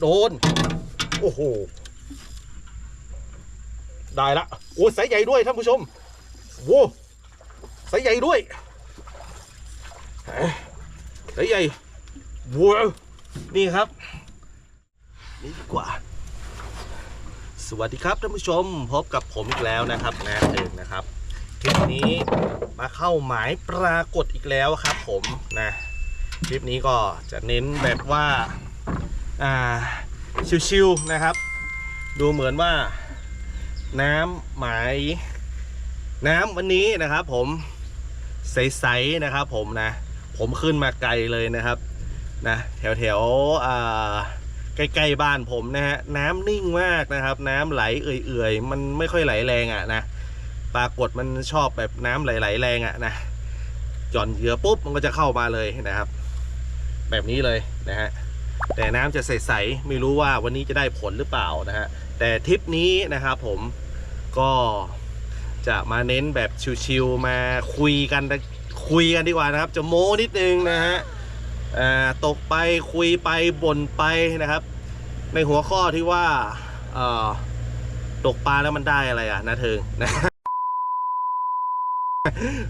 โดน โอ้โห ได้ละ โอ้สายใหญ่ด้วยท่านผู้ชมโว้สายใหญ่ด้วยสายใหญ่ว้าวนี่ครับ นี่ดีกว่า สวัสดีครับท่านผู้ชม พบกับผมอีกแล้วนะครับนะเองนะครับคลิปนี้มาเข้าหมายปรากฏอีกแล้วครับผมนะ คลิปนี้ก็จะเน้นแบบว่า อ่าชิวๆนะครับ ดูเหมือนว่าน้ำหมายน้ำวันนี้นะครับ ผมใสๆนะครับ ผมนะ ผมขึ้นมาไกลเลยนะครับนะแถวแถวๆอ่าใกล้ๆบ้านผมนะฮะน้ำนิ่งมากนะครับ น้ำไหลเอื่อยๆ มันไม่ค่อยไหลแรงอะนะปรากฏมันชอบแบบน้ำไหลๆแรงอะนะหย่อนเหยื่อปุ๊บมันก็จะเข้ามาเลยนะครับ แบบนี้เลยนะฮะ แต่น้ำจะใสๆไม่รู้ว่าวันนี้จะได้ผลหรือเปล่านะฮะแต่ทริปนี้นะครับผมก็จะมาเน้นแบบชิวๆมาคุยกันคุยกันดีกว่านะครับ จะโม้นิดนึงนะฮะตกไปคุยไปบ่นไปนะครับ ในหัวข้อที่ว่าตกปลาแล้วมันได้อะไรอะนะเทิงนะ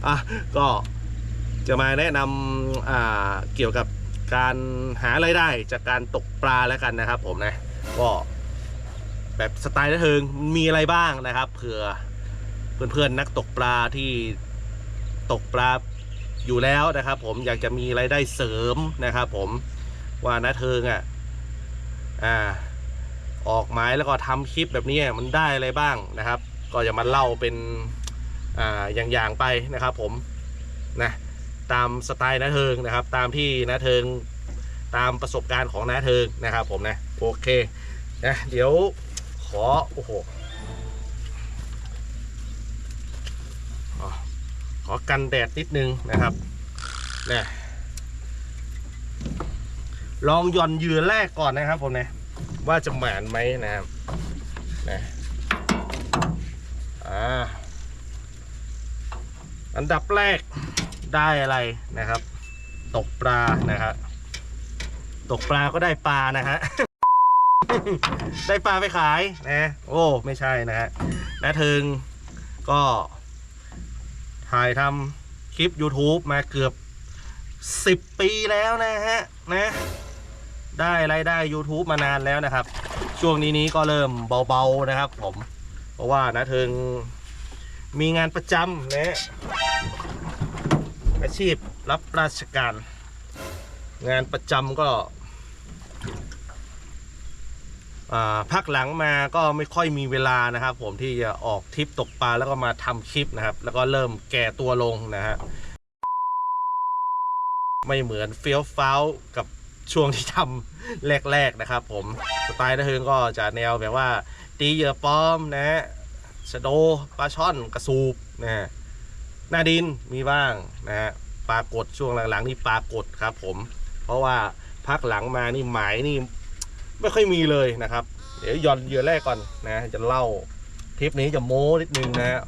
อะก็จะมาแนะนำเกี่ยวกับ การหาไรายได้จากการตกปลาแล้วกันนะครับ ผมนะก็แบบสไตล์นะเทิงมีอะไรบ้างนะครับเผื่อเพื่อนๆนักตกปลาที่ตกปลาอยู่แล้วนะครับ ผมอยากจะมีไรายได้เสริมนะครับ ผมว่านะเทิงอะอ่าออกหมายแล้วก็ทำคลิปแบบนี้มันได้อะไรบ้างนะครับ ก็จะมาเล่าเป็นอ่าอย่างๆไปนะครับ ผมนะ ตามสไตล์นะเทิงนะครับ ตามที่นะเทิงตามประสบการณ์ของนะเทิงนะครับ ผมนะโอเคนะเดี๋ยวขอโอ้โหขอกันแดดนิดนึงนะครับนะลองหย่อนเหยื่อแรกก่อนนะครับผมนะว่าจะหมานไหมนะครับนะอ่าอันดับแรก ได้อะไรนะครับ ตกปลานะครับตกปลาก็ได้ปลานะฮะได้ปลาไปขายนะโอ้ไม่ใช่นะฮะนะเทิงก็ถ่ายทำคลิป YouTube มาเกือบ10ปีแล้วนะฮะนะ ได้ไรายได้ YouTube มานานแล้วนะครับ ช่วงนี้นี้ก็เริ่มเบาๆนะครับผม เพราะว่านะเทิงมีงานประจำนะ อาชีพรับราชการ งานประจำก็พักหลังมาก็ไม่ค่อยมีเวลานะครับ ผมที่จะออกทริปตกปลาแล้วก็มาทำคลิปนะครับ แล้วก็เริ่มแก่ตัวลงนะฮะไม่เหมือนเฟี้ยวฟ้าวกับช่วงที่ทำแรก ๆนะครับ ผมสไตล์นะเฮิงก็จะแนวแบบว่า ตีเหยื่อปลอมนะฮะชโดปลาช่อนกระสูบนะฮะ หน้าดินมีบ้างนะฮะปลากดช่วงหลังๆนี่ปลากดครับ ผม เพราะว่าพักหลังมานี่หมายนี่ไม่ค่อยมีเลยนะครับ เดี๋ยวย่อนเหยื่อแรกก่อนนะ จะเล่าทริปนี้จะโม้นิดนึงนะ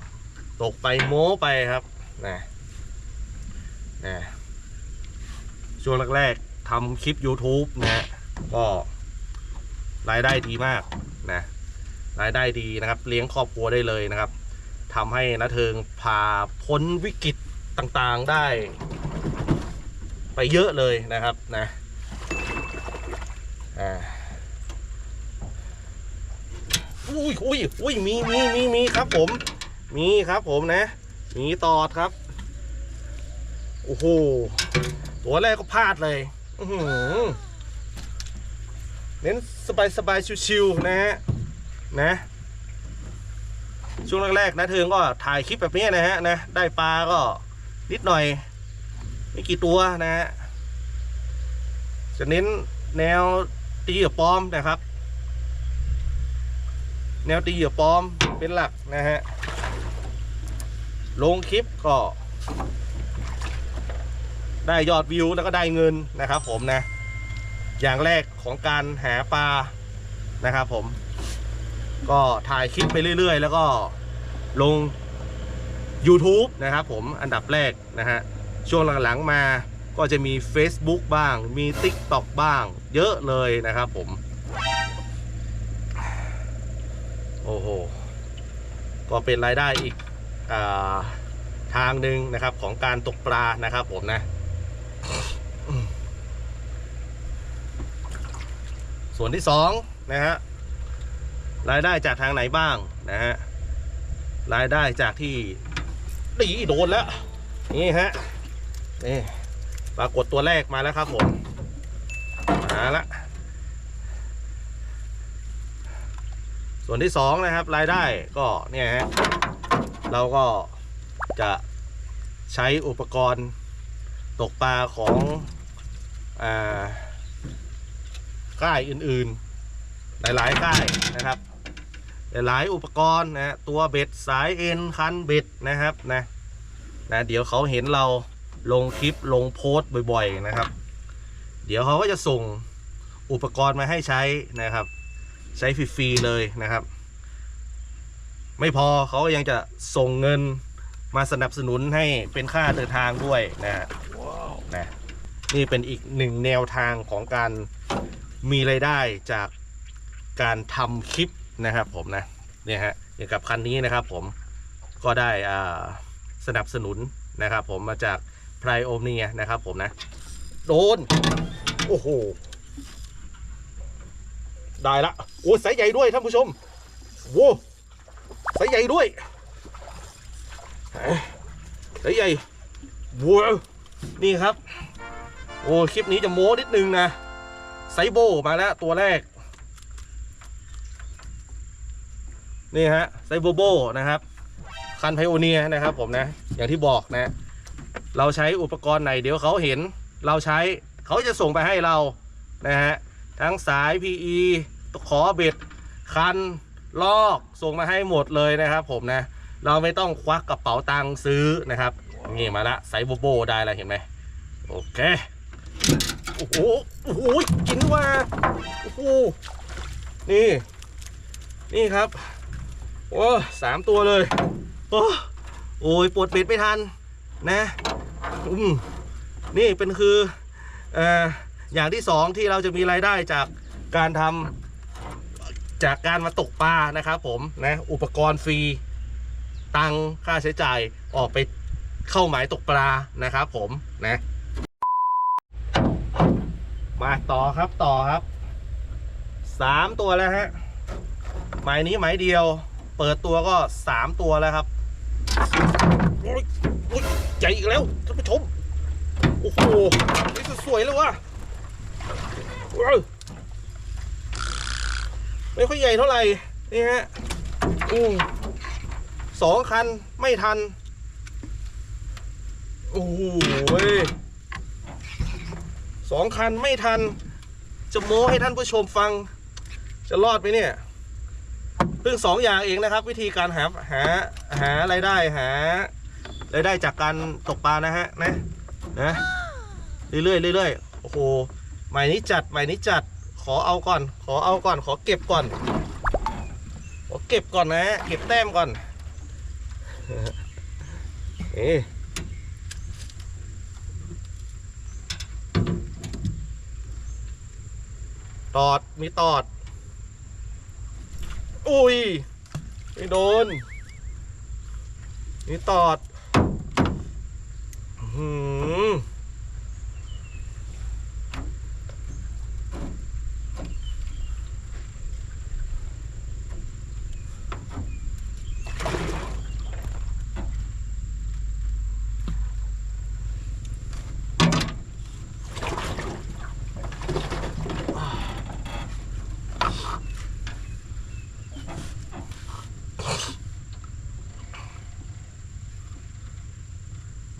ตกไปโม้ไปครับนะนะช่วงแรกๆทำคลิป YouTube นะฮะก็รายได้ดีมากนะรายได้ดีนะครับ เลี้ยงครอบครัวได้เลยนะครับ ทำให้นะเทิงพาพ้นวิกฤตต่างๆได้ ไปเยอะเลยนะครับนะอ่าอุ้ยอุ้ยอุ้ยมีมีมีมีครับผม มีครับผมนะ มีตอดครับ โอ้โห ตัวแรกก็พลาดเลยเน้นสบายสบายชิวๆนะฮะนะ ช่วงแรกๆนะเทิงก็ถ่ายคลิปแบบนี้นะฮะนะได้ปลาก็นิดหน่อย ไม่กี่ตัวนะฮะจะเน้นแนวตีกับปลอมนะครับ แนวตีเหยื่อปลอมเป็นหลักนะฮะลงคลิปก็ ได้ยอดวิวแล้วก็ได้เงินนะครับ ผมนะ อย่างแรกของการหาปลานะครับผม ก็ถ่ายคลิปไปเรื่อย ๆ แล้วก็ลง YouTube นะครับผมอันดับแรกนะฮะ ช่วงหลังๆมาก็จะมี Facebook บ้าง มี TikTok บ้าง เยอะเลยนะครับผม โอ้โห ก็เป็นรายได้อีกอาทางหนึ่งนะครับของการตกปลานะครับผมนะ ส่วนที่สองนะฮะ รายได้จากทางไหนบ้างนะฮะรายได้จากที่ดีโดนแล้ว นี่ฮะนี่ปรากฏตัวแรกมาแล้วครับผมมาละส่วนที่สองนะครับรายได้ก็เนี่ยฮะเราก็จะใช้อุปกรณ์ตกปลาของอ่าค่ายอื่นๆ หลายๆค่ายนะครับ หลายอุปกรณ์นะฮะตัวเบ็ดสายเอ็นคันเบ็ดนะครับนะนะเดี๋ยวเขาเห็นเราลงคลิปลงโพสต์บ่อย ๆนะครับ เดี๋ยวเขาก็จะส่งอุปกรณ์มาให้ใช้นะครับ ใช้ฟรีๆเลยนะครับ ไม่พอเขาก็ยังจะส่งเงินมาสนับสนุนให้เป็นค่าเดินทางด้วยนะฮะนะนี่เป็นอีกหนึ่งแนวทางของการมีรายได้จากการทำคลิป นะครับผมนะเนี่ยฮะอย่างกับคันนี้นะครับผมก็ได้อ่าสนับสนุนนะครับผมมาจากไพรโอเนียนะครับผมนะโดน โอ้โห ได้ละโอ้สายใหญ่ด้วยท่านผู้ชมโว้สายใหญ่ด้วยสายใหญ่ว้าวนี่ครับ โอ้คลิปนี้จะโม้นิดนึงนะไซโบมาแล้วตัวแรก นี่ฮะไซโบโบนะครับคันไพโอเนียนะครับผมนะ อย่างที่บอกนะ เราใช้อุปกรณ์ไหนเดี๋ยวเขาเห็น เราใช้เขาจะส่งไปให้เรานะฮะทั้งสาย PE ตะขอเบ็ด คัน ลอกส่งมาให้หมดเลยนะครับผมนะ เราไม่ต้องควักกระเป๋าตังค์ซื้อนะครับ นี่มาละไซโบโบได้แล้วเห็นไหมโอเคโอ้โหโอ้โหกินว่าโอ้โหนี่ นี่ครับ โอ้สามตัวเลย โอ้โอ้ยปวดเบ็ดไม่ทันนะอืมนี่เป็นคือเอ่ออย่างที่สองที่เราจะมีรายได้จากการทำจากการมาตกปลานะครับผมนะอุปกรณ์ฟรีตังค่าใช้จ่ายออกไปเข้าหมายตกปลานะครับผมนะ มาต่อครับต่อครับสามตัวแล้วฮะหมายนี้หมายเดียว เปิดตัวก็สามตัวแล้วครับโอ้ยโอ้ยใหญ่อีกแล้วท่านผู้ชม โอ้โห นี่สวยเลยวะว้าวไม่ค่อยใหญ่เท่าไหร่ นี่ฮะอืมสองคันไม่ทัน โอ้โหเว้ยสองคันไม่ทัน จะโม้ให้ท่านผู้ชมฟัง จะรอดไหมเนี่ย เพิ่งสองอย่างเองนะครับ วิธีการหาหาหารายได้หารายได้จากการตกปลานะฮะนะนะเรื่อยๆเรื่อยๆโอ้โหใหม่นี้จัดใหม่นี้จัดขอเอาก่อน ขอเอาก่อน ขอเก็บก่อนขอเก็บก่อนนะเก็บแต้มก่อนเอ๊ตอดมีตอด อุ้ยไม่โดน นี่ตอด อืมหือ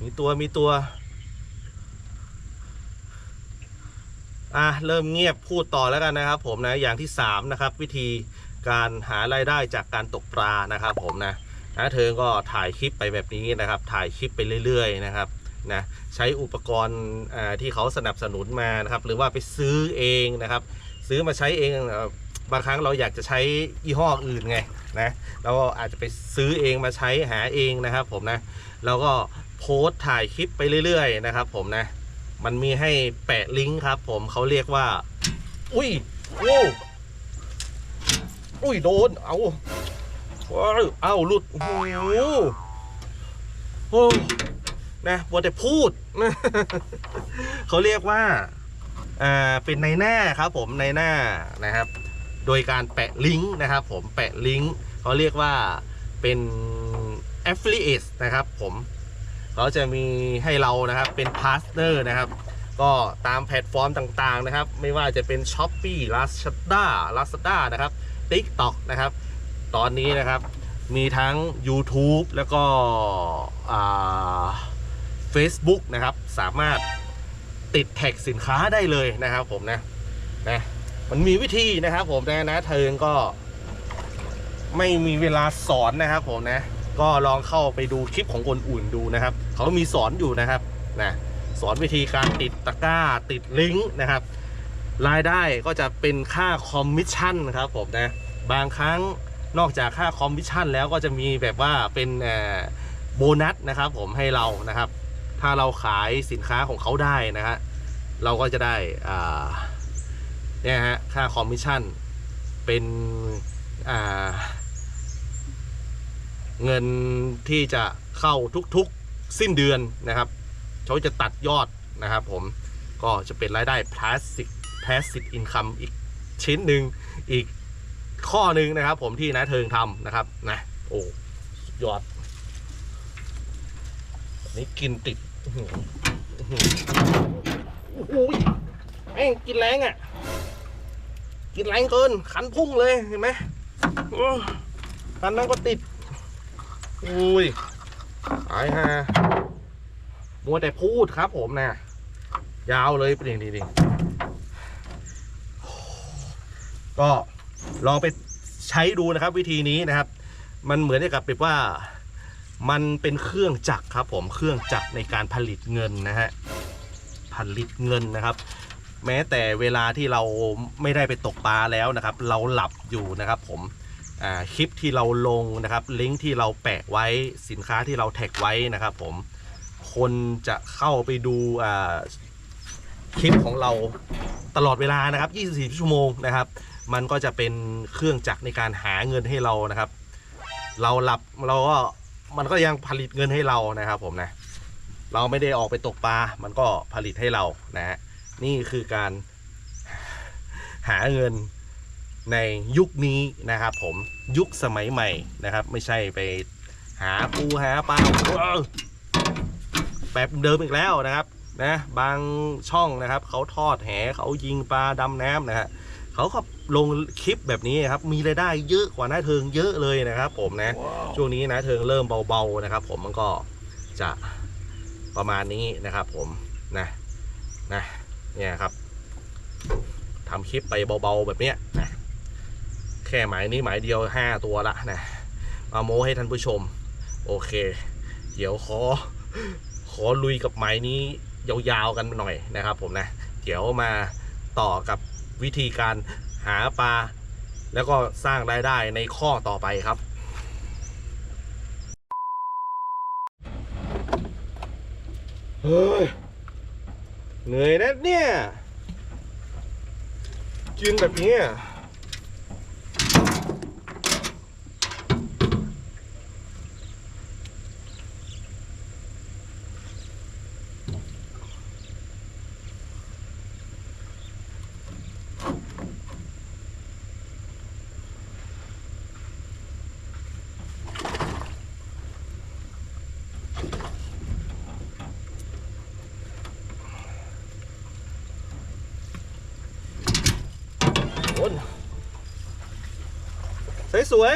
มีตัวมีตัว อะ เริ่มเงียบพูดต่อแล้วกันนะครับผมนะ อย่างที่สามนะครับ วิธีการหารายได้จากการตกปลานะครับ ผมนะนะเธอก็ถ่ายคลิปไปแบบนี้นะครับ ถ่ายคลิปไปเรื่อย ๆ นะครับนะใช้อุปกรณ์อ่าที่เขาสนับสนุนมานะครับ หรือว่าไปซื้อเองนะครับ ซื้อมาใช้เองบางครั้งเราอยากจะใช้ยี่ห้ออื่นไงนะเราก็อาจจะไปซื้อเองมาใช้หาเองนะครับ ผมนะเราก็ โพสต์ถ่ายคลิปไปเรื่อยๆนะครับ ผมนะ มันมีให้แปะลิงก์ครับ ผมเขาเรียกว่า อุ้ยโอ้อุ้ยโดน เอาว้าวเอาหลุดโอ้โหโอ้นะบัวแต่พูด เขาเรียกว่าอ่าเป็นในหน้าครับผมในหน้านะครับ โดยการแปะลิงก์นะครับ ผมแปะลิงก์เขาเรียกว่าเป็น affiliate นะครับ ผม เขาจะมีให้เรานะครับเป็นพาสเ e อร์นะครับ ก็ตามแพลตฟอร์มต่างๆนะครับ ไม่ว่าจะเป็น s h อ p e e Lazada Lazada นะครับ TikTok นะครับ ตอนนี้นะครับมีทั้ง YouTube แล้วก็อ่า Facebook นะครับ สามารถติดแท็กสินค้าได้เลยนะครับผมนะนะมันมีวิธีนะครับผมนะนะเทิงก็ไม่มีเวลาสอนนะครับผมนะ ก็ลองเข้าไปดูคลิปของคนอื่นดูนะครับ เขามีสอนอยู่นะครับนะสอนวิธีการติดตะกร้าติดลิงก์นะครับ รายได้ก็จะเป็นค่าคอมมิชชั่นครับผมนะบางครั้งนอกจากค่าคอมมิชชั่นแล้วก็จะมีแบบว่าเป็นโบนัสนะครับผมให้เรานะครับ ถ้าเราขายสินค้าของเขาได้นะฮะเราก็จะได้เนี่ยฮะค่าคอมมิชชั่นเป็นอ่า เงินที่จะเข้าทุกๆสิ้นเดือนนะครับเขาจะตัดยอดนะครับผมก็จะเป็นรายได้ passive passive income อีกชิ้นหนึ่งอีกข้อหนึ่งนะครับ ผมที่นะเทิงทำนะครับนะโอ้สุดยอดนี่กินติดโอ้โหแม่งกินแรงอะ กินแรงเกินขันพุ่งเลยเห็นไหมขันนั้นก็ติด อุ้ยตายฮะมัวแต่พูดครับผมนะ ยาวเลยเป็นอย่างดีๆก็ลองไปใช้ดูนะครับ วิธีนี้นะครับ มันเหมือนกับแบบว่ามันเป็นเครื่องจักรครับ ผมเครื่องจักรในการผลิตเงินนะฮะผลิตเงินนะครับ แม้แต่เวลาที่เราไม่ได้ไปตกปลาแล้วนะครับ เราหลับอยู่นะครับ ผม คลิปที่เราลงนะครับลิงก์ที่เราแปะไว้สินค้าที่เราแท็กไว้นะครับผมคนจะเข้าไปดูคลิปของเราตลอดเวลานะครับ 24 ชั่วโมงนะครับ มันก็จะเป็นเครื่องจักรในการหาเงินให้เรานะครับ เราหลับเราก็มันก็ยังผลิตเงินให้เรานะครับผมนะเราไม่ได้ออกไปตกปลา มันก็ผลิตให้เรานะฮะนี่คือการหาเงิน ในยุคนี้นะครับ ผมยุคสมัยใหม่นะครับ ไม่ใช่ไปหาปูหาปลาเออแบบเดิมอีกแล้วนะครับนะบางช่องนะครับเขาทอดแหเขายิงปลาดำน้ำนะฮะเขาก็ลงคลิปแบบนี้ครับมีรายได้เยอะกว่าหน้าเทิงเยอะเลยนะครับ ผมนะช่วงนี้นะเทิงเริ่มเบาๆนะครับ ผมมันก็จะประมาณนี้นะครับ ผมนะนะเนี่ยครับทำคลิปไปเบาๆแบบเนี้ยนะ แค่หมายนี้หมายเดียวห้าตัวละนะมาโม้ให้ท่านผู้ชม โอเค เดี๋ยวขอ ขอลุยกับหมายนี้ยาวๆกันหน่อยนะครับ ผมนะ เดี๋ยวมาต่อกับวิธีการหาปลา แล้วก็สร้างรายได้ในข้อต่อไปครับเฮ้ยเหนื่อยนะเนี่ยกินแบบนี้ สวยสวย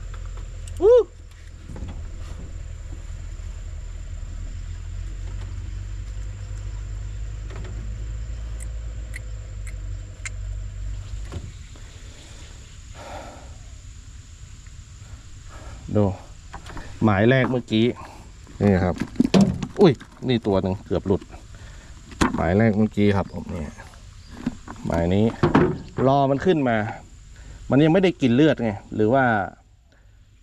ๆวู้ดูหมายแรกเมื่อกี้ นี่ครับ อุ้ย นี่ตัวหนึ่งเกือบหลุด หมายแรกเมื่อกี้ครับผมเนี่ยหมายนี้ รอมันขึ้นมา มันยังไม่ได้กินเลือดไงหรือว่า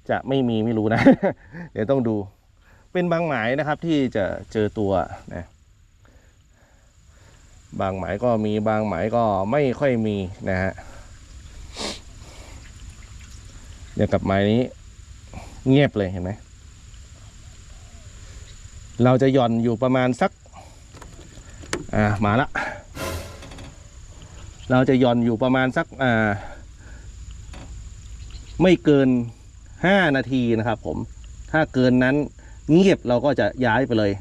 จะไม่มีไม่รู้นะ เดี๋ยวต้องดู เป็นบางหมายนะครับที่จะเจอตัวนะบางหมายก็มีบางหมายก็ไม่ค่อยมีนะฮะเดี๋ยวกับไม้นี้ เงียบเลยเห็นไหมเราจะหย่อนอยู่ประมาณสัก อ่ามาละ เราจะหย่อนอยู่ประมาณสักอ่า ไม่เกินห้านาทีนะครับผมถ้าเกินนั้นเงียบเราก็จะย้ายไปเลย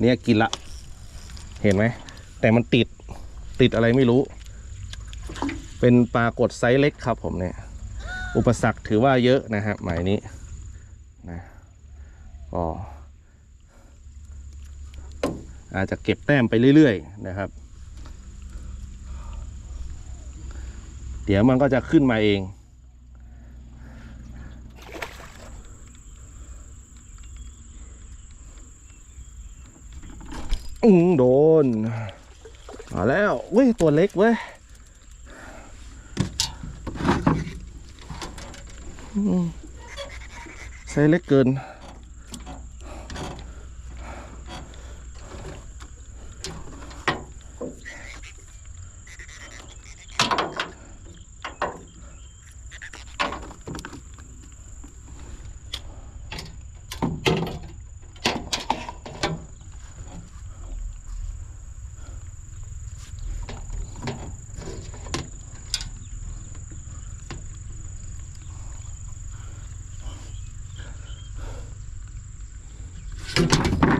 เนี่ยกินละ เห็นไหม แต่มันติดติดอะไรไม่รู้ เป็นปลากดไซส์เล็กครับผมเนี่ย อุปสรรคถือว่าเยอะนะครับหมายนี้นะก็อาจจะเก็บแต้มไปเรื่อยๆนะครับ เดี๋ยวมันก็จะขึ้นมาเอง อืมโดน มาแล้วเว้ย ตัวเล็กเว้ยอืมไซส์เล็กเกิน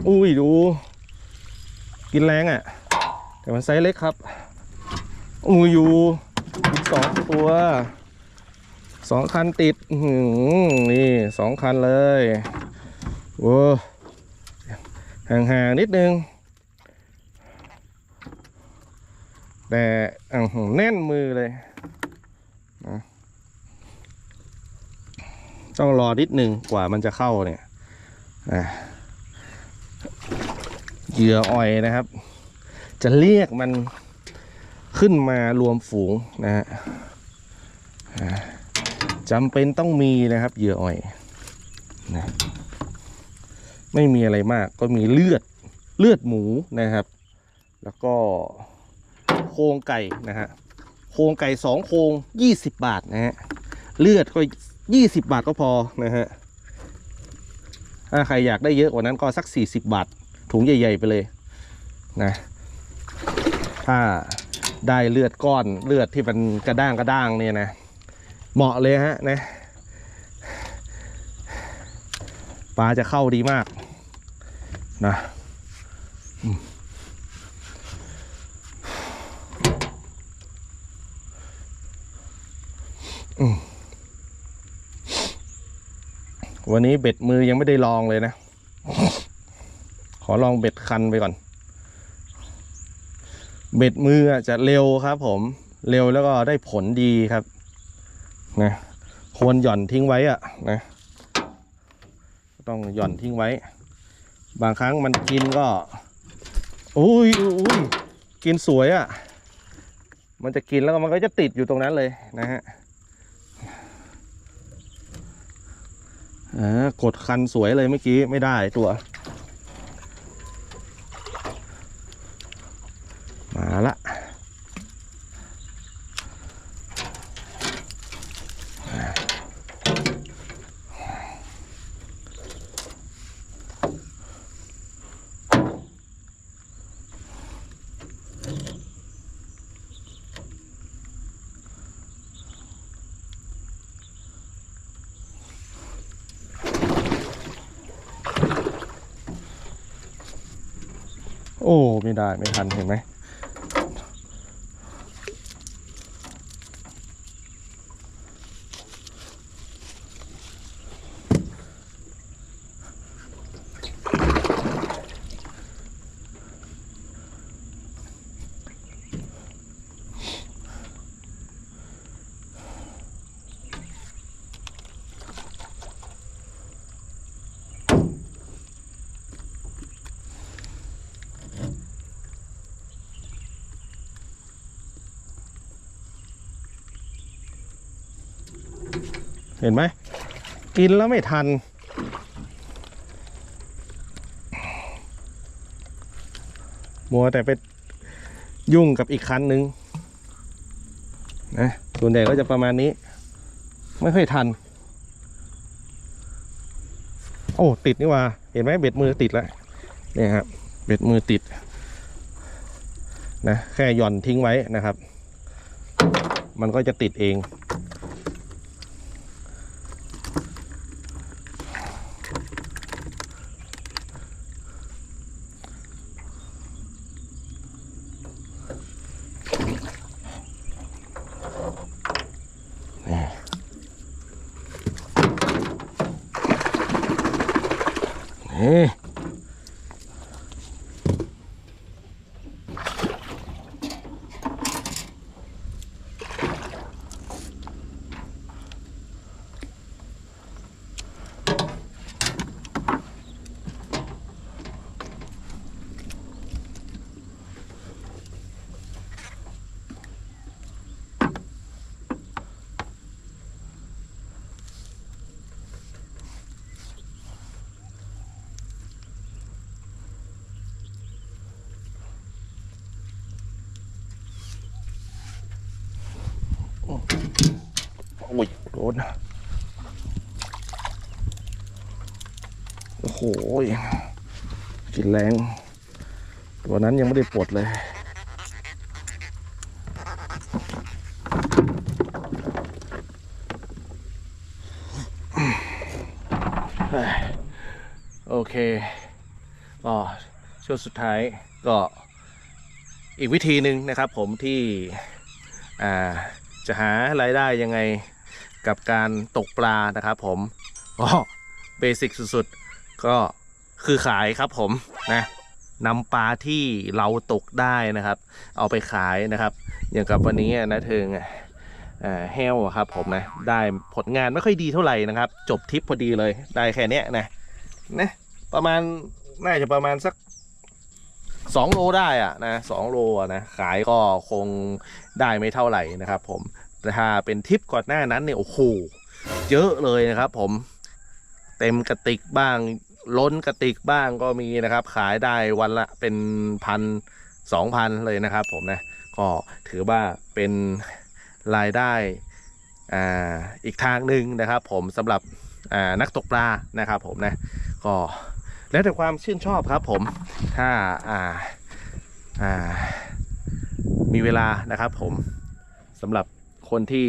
อุ้ยดู กินแรงอะ่ะ แต่มันไซส์เล็กครับอุ้ยอยู่สองตัวสองคันติดหือนี่สองคันเลยโว้ห่างๆนิดนึง แต่อื้อหือแน่นมือเลยนะต้องรอนิดนึงกว่ามันจะเข้าเนี่ยอะ เหยื่ออ่อยนะครับ จะเรียกมันขึ้นมารวมฝูงนะฮะจำเป็นต้องมีนะครับ เหยื่ออ่อยนะไม่มีอะไรมากก็มีเลือดเลือดหมูนะครับ แล้วก็โครงไก่นะฮะโครงไก่สองโครงยี่สิบบาทนะฮะเลือดก็ยี่สิบบาทก็พอนะฮะถ้าใครอยากได้เยอะกว่านั้นก็สักสี่สิบบาท ถุงใหญ่ ๆ ไปเลยนะ ถ้าได้เลือดก้อนเลือดที่มันกระด้างกระด้างเนี่ยนะ เหมาะเลยฮะนะปลาจะเข้าดีมากนะวันนี้เบ็ดมือยังไม่ได้ลองเลยนะ ขอลองเบ็ดคันไปก่อน เบ็ดมือจะเร็วครับ ผม เร็วแล้วก็ได้ผลดีครับ นะ ควรหย่อนทิ้งไว้อะนะ ต้องหย่อนทิ้งไว้ บางครั้งมันกินก็อุ้ยอุ้ยกินสวยอะมันจะกินแล้วมันก็จะติดอยู่ตรงนั้นเลยนะฮะอ่ากดคันสวยเลยเมื่อกี้ไม่ได้ตัว ไม่ได้ไม่ทันเห็นไหม เห็นไหม กินแล้วไม่ทัน มัวแต่ไปยุ่งกับอีกคันนึงนะส่วนใหญ่ก็จะประมาณนี้ ไม่ค่อยทัน โอ้ ติดนี่ว่า เห็นไหมเบ็ดมือติดแล้วเนี่ยครับเบ็ดมือติดนะแค่หย่อนทิ้งไว้นะครับ มันก็จะติดเอง นี่โอ้ยโดนโอ้โหกินแรง ตัวนั้นยังไม่ได้ปลดเลยโอเคก็ช่วงสุดท้ายก็อีกวิธีหนึ่งนะครับผมที่จะหารายได้ยังไง กับการตกปลานะครับผมก็เบสิกสุดๆ ก็คือขายครับผมนะนำปลาที่เราตกได้นะครับ เอาไปขายนะครับ อย่างกับวันนี้นะเทิงอ่าแฮวะครับผมนะ ได้ผลงานไม่ค่อยดีเท่าไหร่นะครับ จบทริปพอดีเลยได้แค่เนี้ยนะนะประมาณน่าจะประมาณสักสองโลได้อะนะสโลนะขายก็คงได้ไม่เท่าไหร่นะครับ ผม ถ้าเป็นทริปก่อนหน้านั้นเนี่ยโอ้โหเยอะเลยนะครับ ผมเต็มกระติกบ้าง ล้นกระติกบ้างก็มีนะครับ ขายได้วันละเป็นพันสองพันเลยนะครับ ผมนะก็ถือว่าเป็นรายได้อ่าอีกทางหนึ่งนะครับ ผมสำหรับอ่านักตกปลานะครับ ผมนะก็แล้วแต่ความชื่นชอบครับ ผมถ้าอ่าอ่ามีเวลานะครับ ผมสำหรับ คนที่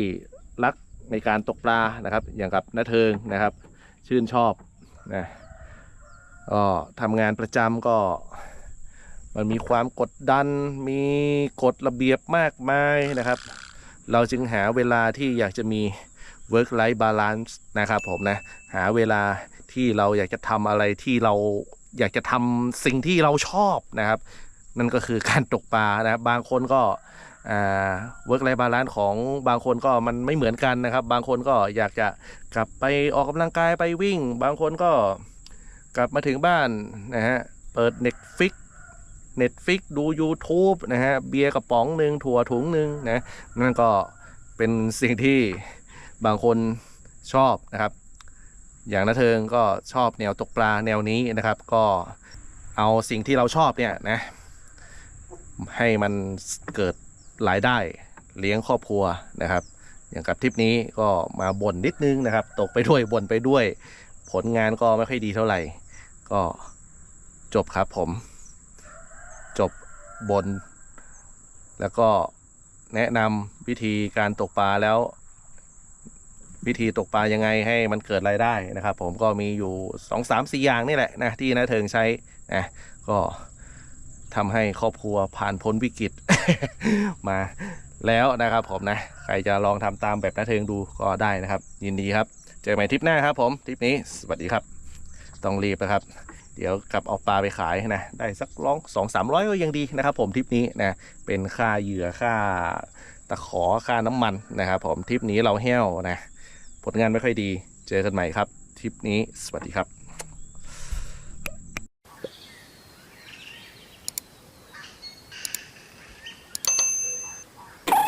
รักในการตกปลานะครับ อย่างกับนาเทิงนะครับ ชื่นชอบนะก็ทำงานประจำก็มันมีความกดดันมีกฎระเบียบมากมายนะครับ เราจึงหาเวลาที่อยากจะมี work life balance นะครับผมนะ หาเวลาที่เราอยากจะทำอะไรที่เราอยากจะทำสิ่งที่เราชอบนะครับ นั่นก็คือการตกปลานะครับบางคนก็ อ่า work life balance ของบางคนก็มันไม่เหมือนกันนะครับ บางคนก็อยากจะกลับไปออกกำลังกายไปวิ่ง บางคนก็กลับมาถึงบ้านนะฮะเปิด Netflix Netflix ดู YouTube นะฮะเบียร์กระป๋องหนึ่งถั่วถุงหนึ่งนะนั่นก็เป็นสิ่งที่บางคนชอบนะครับ อย่างนาเทิงก็ชอบแนวตกปลาแนวนี้นะครับ ก็เอาสิ่งที่เราชอบเนี่ยนะให้มันเกิด รายได้เลี้ยงครอบครัวนะครับ อย่างกับทริปนี้ก็มาบ่นนิดนึงนะครับ ตกไปด้วยบ่นไปด้วย ผลงานก็ไม่ค่อยดีเท่าไหร่ ก็จบครับผม จบบน แล้วก็แนะนำวิธีการตกปลาแล้ว วิธีตกปลายังไงให้มันเกิดรายได้นะครับ ผมก็มีอยู่สองสามสี่อย่างนี่แหละนะที่นาเทิงใช้นะก็ ทำให้ครอบครัวผ่านพ้นวิกฤต มาแล้วนะครับผมนะ ใครจะลองทำตามแบบนาเทิงดูก็ได้นะครับ ยินดีครับ เจอกันใหม่ทริปหน้าครับผมทริปนี้สวัสดีครับ ต้องรีบนะครับ เดี๋ยวกลับเอาปลาไปขายนะ ได้สักร้องสองสามร้อยก็ยังดีนะครับผมทริปนี้นะเป็นค่าเหยื่อค่าตะขอค่าน้ำมันนะครับผมทริปนี้เราแห้วนะ ผลงานไม่ค่อยดี เจอกันใหม่ครับทริปนี้สวัสดีครับ